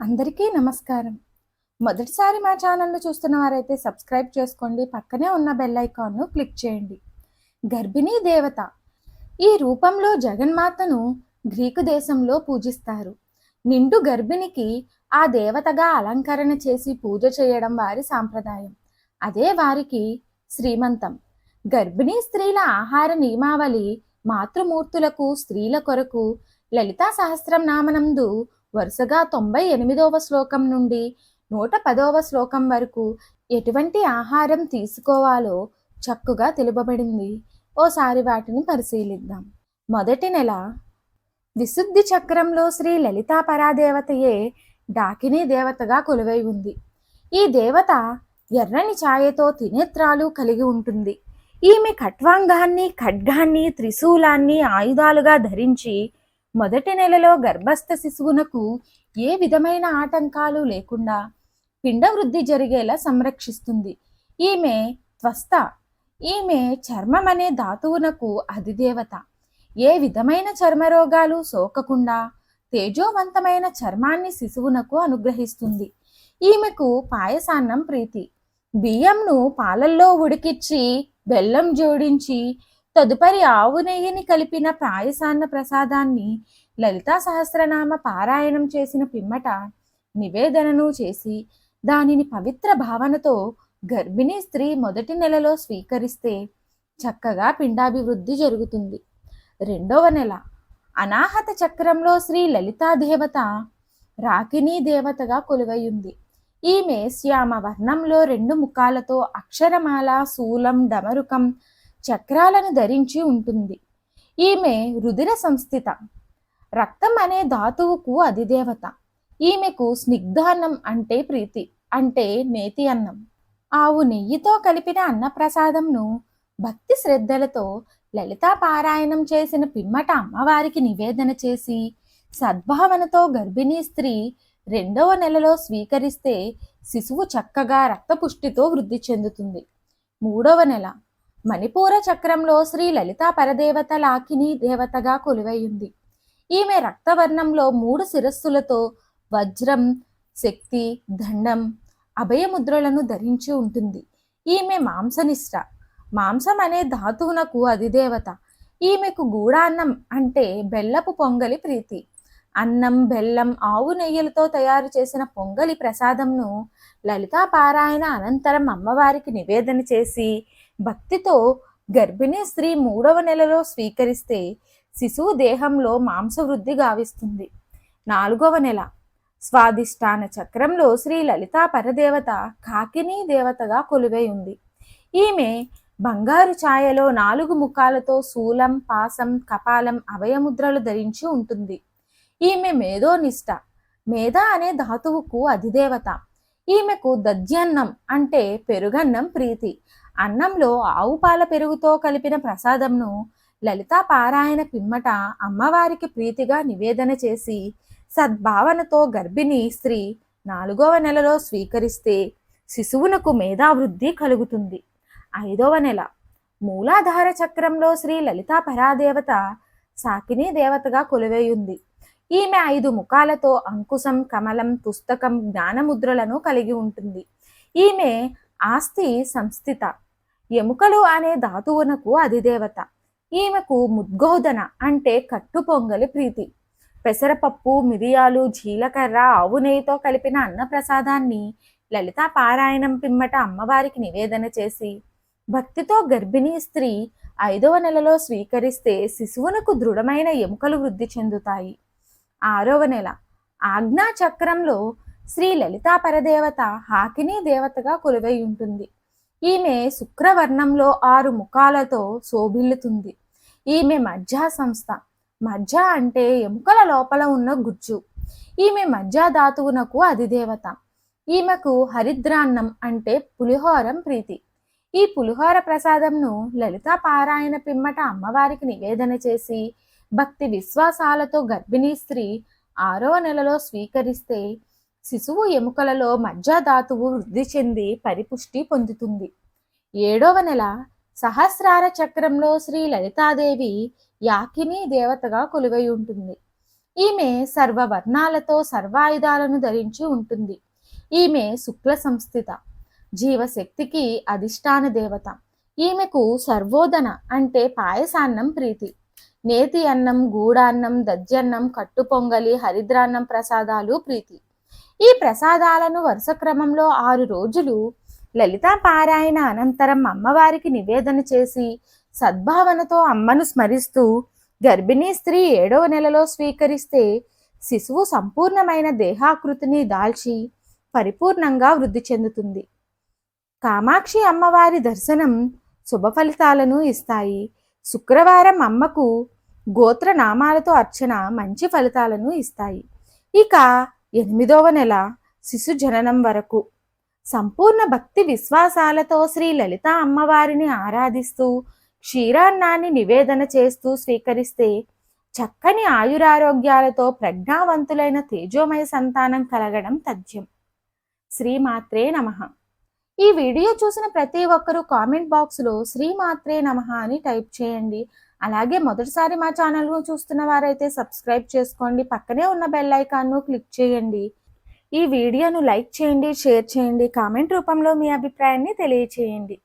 అందరికీ నమస్కారం. మొదటిసారి మా ఛానల్ను చూస్తున్న వారైతే సబ్స్క్రైబ్ చేసుకోండి పక్కనే ఉన్న బెల్ ఐకాన్ను క్లిక్ చేయండి. గర్భిణీ దేవత. ఈ రూపంలో జగన్మాతను గ్రీకు దేశంలో పూజిస్తారు. నిండు గర్భిణికి ఆ దేవతగా అలంకరణ చేసి పూజ చేయడం వారి సాంప్రదాయం. అదే వారికి శ్రీమంతం. గర్భిణీ స్త్రీల ఆహార నియమావళి మాతృమూర్తులకు స్త్రీల కొరకు లలితా సహస్రం నామనందు వరుసగా తొంభై ఎనిమిదవ శ్లోకం నుండి నూట పదవ శ్లోకం వరకు ఎటువంటి ఆహారం తీసుకోవాలో చక్కగా తెలుపబడింది. ఓసారి వాటిని పరిశీలిద్దాం. మొదటి నెల విశుద్ధి చక్రంలో శ్రీ లలితా పరాదేవతయే డాకిని దేవతగా కొలువై ఉంది. ఈ దేవత ఎర్రని ఛాయతో తినేత్రాలు కలిగి ఉంటుంది. ఈమె ఖట్వాంగాన్ని ఖడ్గాన్ని త్రిశూలాన్ని ఆయుధాలుగా ధరించి మొదటి నెలలో గర్భస్థ శిశువునకు ఏ విధమైన ఆటంకాలు లేకుండా పిండ వృద్ధి జరిగేలా సంరక్షిస్తుంది. ఈమె త్వస్త ఈమె చర్మం అనే ధాతువునకు అధిదేవత. ఏ విధమైన చర్మ రోగాలు సోకకుండా తేజోవంతమైన చర్మాన్ని శిశువునకు అనుగ్రహిస్తుంది. ఈమెకు పాయసాన్నం ప్రీతి. బియ్యంను పాలల్లో ఉడికిచ్చి బెల్లం జోడించి తదుపరి ఆవు నెయ్యిని కలిపిన పాయసాన్న ప్రసాదాన్ని లలితా సహస్రనామ పారాయణం చేసిన పిమ్మట నివేదనను చేసి దానిని పవిత్ర భావనతో గర్భిణీ స్త్రీ మొదటి నెలలో స్వీకరిస్తే చక్కగా పిండాభివృద్ధి జరుగుతుంది. రెండవ నెల. అనాహత చక్రంలో శ్రీ లలితా దేవత రాకినీ దేవతగా కొలువై ఉంది ఈమె శ్యామ వర్ణంలో రెండు ముఖాలతో అక్షరమాల శూలం డమరుకం చక్రాలను ధరించి ఉంటుంది. ఈమె రుధిర సంస్థిత. రక్తం అనే ధాతువుకు అధిదేవత. ఈమెకు స్నిగ్ధాన్నం అంటే ప్రీతి అంటే నేతి అన్నం. ఆవు నెయ్యితో కలిపిన అన్నప్రసాదంను భక్తి శ్రద్ధలతో లలితా పారాయణం చేసిన పిమ్మట అమ్మవారికి నివేదన చేసి సద్భావనతో గర్భిణీ స్త్రీ రెండవ నెలలో స్వీకరిస్తే శిశువు చక్కగా రక్తపుష్టితో వృద్ధి చెందుతుంది. మూడవ నెల. మణిపూర చక్రంలో శ్రీ లలితా పరదేవత లాకిని దేవతగా కొలువైంది ఈమె రక్తవర్ణంలో మూడు శిరస్సులతో వజ్రం శక్తి దండం అభయముద్రలను ధరించి ఉంటుంది. ఈమె మాంసనిష్ట. మాంసం అనే ధాతువునకు అధిదేవత. ఈమెకు గూడాన్నం అంటే బెల్లపు పొంగలి ప్రీతి. అన్నం బెల్లం ఆవు నెయ్యలతో తయారు చేసిన పొంగలి ప్రసాదంను లలితా పారాయణ అనంతరం అమ్మవారికి నివేదన చేసి భక్తితో గర్భిణీ స్త్రీ మూడవ నెలలో స్వీకరిస్తే శిశువు దేహంలో మాంసవృద్ధి గావిస్తుంది. నాలుగవ నెల. స్వాదిష్టాన చక్రంలో శ్రీ లలితా పరదేవత కాకినీ దేవతగా కొలువై ఉంది. ఈమె బంగారు ఛాయలో నాలుగు ముఖాలతో శూలం పాసం కపాలం అభయముద్రలు ధరించి ఉంటుంది. ఈమె మేధోనిష్ట. మేధ అనే ధాతువుకు అధిదేవత. ఈమెకు దద్యన్నం అంటే పెరుగన్నం ప్రీతి. అన్నంలో ఆవు పాల పెరుగుతో కలిపిన ప్రసాదంను లలితా పారాయణ పిమ్మట అమ్మవారికి ప్రీతిగా నివేదన చేసి సద్భావనతో గర్భిణీ స్త్రీ నాలుగవ నెలలో స్వీకరిస్తే శిశువునకు మేధావృద్ధి కలుగుతుంది. ఐదవ నెల. మూలాధార చక్రంలో శ్రీ లలితా పరాదేవత సాకిని దేవతగా కొలువైంది ఈమె ఐదు ముఖాలతో అంకుశం కమలం పుస్తకం జ్ఞానముద్రలను కలిగి ఉంటుంది. ఈమె ఆస్తి సంస్థిత ఎముకలు అనే ధాతువునకు అధిదేవత. ఈమెకు ముద్గోదన అంటే కట్టు పొంగలి ప్రీతి. పెసరపప్పు మిరియాలు జీలకర్ర ఆవు నెయ్యితో కలిపిన అన్నప్రసాదాన్ని లలితా పారాయణం పిమ్మట అమ్మవారికి నివేదన చేసి భక్తితో గర్భిణీ స్త్రీ ఐదవ నెలలో స్వీకరిస్తే శిశువునకు దృఢమైన ఎముకలు వృద్ధి చెందుతాయి. ఆరవ నెల. ఆజ్ఞా చక్రంలో శ్రీ లలితా పరదేవత హాకినీ దేవతగా కొలువై ఉంటుంది. ఈమె శుక్రవర్ణంలో ఆరు ముఖాలతో శోభిల్లుతుంది. ఈమె మధ్య సంస్థ. మధ్య అంటే ఎముకల లోపల ఉన్న గుజ్జు. ఈమె మధ్యా ధాతువునకు అధిదేవత. ఈమెకు హరిద్రాన్నం అంటే పులిహోరం ప్రీతి. ఈ పులిహోర ప్రసాదంను లలితా పారాయణ పిమ్మట అమ్మవారికి నివేదన చేసి భక్తి విశ్వాసాలతో గర్భిణీ స్త్రీ ఆరో నెలలో స్వీకరిస్తే శిశువు ఎముకలలో మజ్జాధాతువు వృద్ధి చెంది పరిపుష్టి పొందుతుంది. ఏడవ నెల సహస్రార చక్రంలో శ్రీ లలితాదేవి యాకిని దేవతగా కొలువై ఉంటుంది. ఈమె సర్వవర్ణాలతో సర్వాయుధాలను ధరించి ఉంటుంది. ఈమె శుక్ల సంస్థిత జీవశక్తికి అధిష్టాన దేవత. ఈమెకు సర్వోదన అంటే పాయసాన్నం ప్రీతి. నేతి అన్నం గూడాన్నం దజ్జన్నం కట్టు పొంగలి హరిద్రాన్నం ప్రసాదాలు ప్రీతి. ఈ ప్రసాదాలను వరుస క్రమంలో ఆరు రోజులు లలితా పారాయణ అనంతరం అమ్మవారికి నివేదన చేసి సద్భావనతో అమ్మను స్మరిస్తూ గర్భిణీ స్త్రీ ఏడవ నెలలో స్వీకరిస్తే శిశువు సంపూర్ణమైన దేహాకృతిని దాల్చి పరిపూర్ణంగా వృద్ధి చెందుతుంది. కామాక్షి అమ్మవారి దర్శనం శుభ ఫలితాలను ఇస్తాయి. శుక్రవారం అమ్మకు గోత్ర నామాలతో అర్చన మంచి ఫలితాలను ఇస్తాయి. ఇక ఎనిమిదవ నెల శిశు జననం వరకు సంపూర్ణ భక్తి విశ్వాసాలతో శ్రీ లలిత అమ్మవారిని ఆరాధిస్తూ క్షీరాన్నాన్ని నివేదన చేస్తూ స్వీకరిస్తే చక్కని ఆయురారోగ్యాలతో ప్రజ్ఞావంతులైన తేజోమయ సంతానం కలగడం తథ్యం. శ్రీమాత్రే నమః. ఈ వీడియో చూసిన ప్రతి ఒక్కరూ కామెంట్ బాక్స్లో శ్రీమాత్రే నమ అని టైప్ చేయండి. అలాగే మొదటిసారి మా ఛానల్ను చూస్తున్న వారైతే సబ్స్క్రైబ్ చేసుకోండి. పక్కనే ఉన్న బెల్ ఐకాన్ను క్లిక్ చేయండి. ఈ వీడియోను లైక్ చేయండి షేర్ చేయండి. కామెంట్ రూపంలో మీ అభిప్రాయాన్ని తెలియచేయండి.